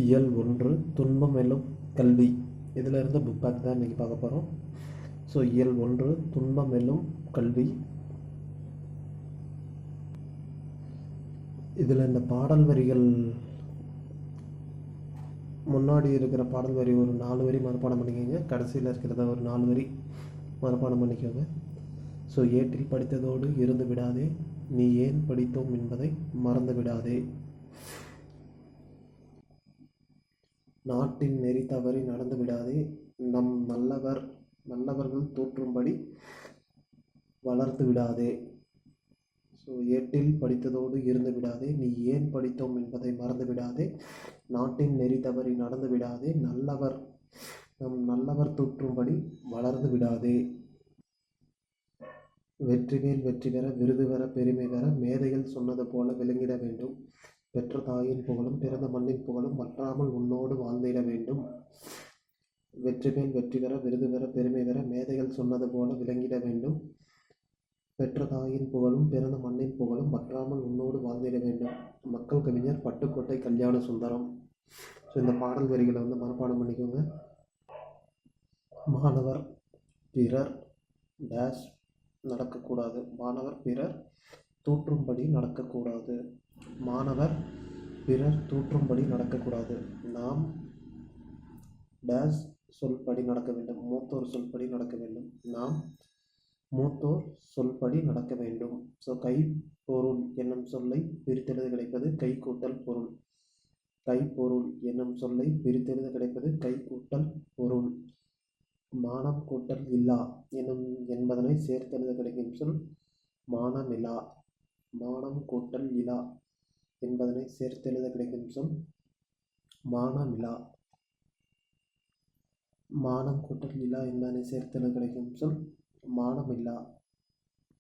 இயல் ஒன்று துன்பம் வெல்லும் கல்வி. இதில் இருந்து புக் பேக் தான் இன்றைக்கி பார்க்க போகிறோம் ஸோ இயல் ஒன்று துன்பம் வெல்லும் கல்வி. இதில் இந்த பாடல் வரிகள் முன்னாடி இருக்கிற பாடல் வரி ஒரு நாலு வரி மறுபாடம் பண்ணிக்கோங்க. கடைசியில் இருக்கிறத ஒரு நாலு வரி மறுபாடம் பண்ணிக்கோங்க. ஸோ ஏற்றில் படித்ததோடு இருந்து விடாதே. நீ ஏன் படித்தோம் என்பதை மறந்து விடாதே. நாட்டின் நெறி தவறி நடந்து விடாதே. நம் நல்லவர் நல்லவர்கள் தோற்றும்படி வளர்த்து விடாதே. ஸோ ஏட்டில் படித்ததோடு இருந்து விடாதே. நீ ஏன் படித்தோம் என்பதை மறந்து விடாதே. நாட்டின் நெறி தவறி நடந்து விடாதே. நல்லவர் நம் நல்லவர் தோற்றும்படி வளர்ந்து விடாதே. வெற்றிமேல் வெற்றி பெற விருது பெற பெருமை பெற மேதைகள் சொன்னது போல விளங்கிட வேண்டும். பெற்ற தாயின் புகழும் பிறந்த மண்ணின் புகழும் வற்றாமல் உன்னோடு வாழ்ந்திட வேண்டும். வெற்றி மேல் வெற்றி பெற விருது பெற பெருமை பெற மேதைகள் சொன்னது போல விளங்கிட வேண்டும். பெற்ற தாயின் புகழும் பிறந்த மண்ணின் புகழும் வற்றாமல் உன்னோடு வாழ்ந்திட வேண்டும். மக்கள் கவிஞர் பட்டுக்கோட்டை கல்யாண சுந்தரம். ஸோ இந்த பாடல் வரிகளை வந்து மனப்பாடம் பண்ணிக்கோங்க. மாணவர் பிறர் டேஷ் நடக்கக்கூடாது. மாணவர் பிறர் தூற்றும்படி நடக்கக்கூடாது. மாணவர் பிறர் தூற்றும்படி நடக்கக்கூடாது. நாம் டேஸ் சொல்படி நடக்க வேண்டும். மூத்தோர் சொல்படி நடக்க வேண்டும். நாம் மூத்தோர் சொல்படி நடக்க வேண்டும். ஸோ கை பொருள் என்னும் சொல்லை பிரித்தெழுத கிடைப்பது கை கூட்டல் பொருள். கை பொருள் என்னும் சொல்லை பிரித்தெழுத கிடைப்பது கை கூட்டல் பொருள். மானம் கூட்டல் இல்லா எனும் என்பதனை சேர்த்தெழுத கிடைக்கும் சொல் மானமிலா. மானம் கூட்டல் இலா என்பதனை சேர்த்தெழுத கிடைக்கும் சொல் மானமிலா மானம் கூட்டல் இலா என்பதனை சேர்த்தெழுத கிடைக்கும் சொல் மானமில்லா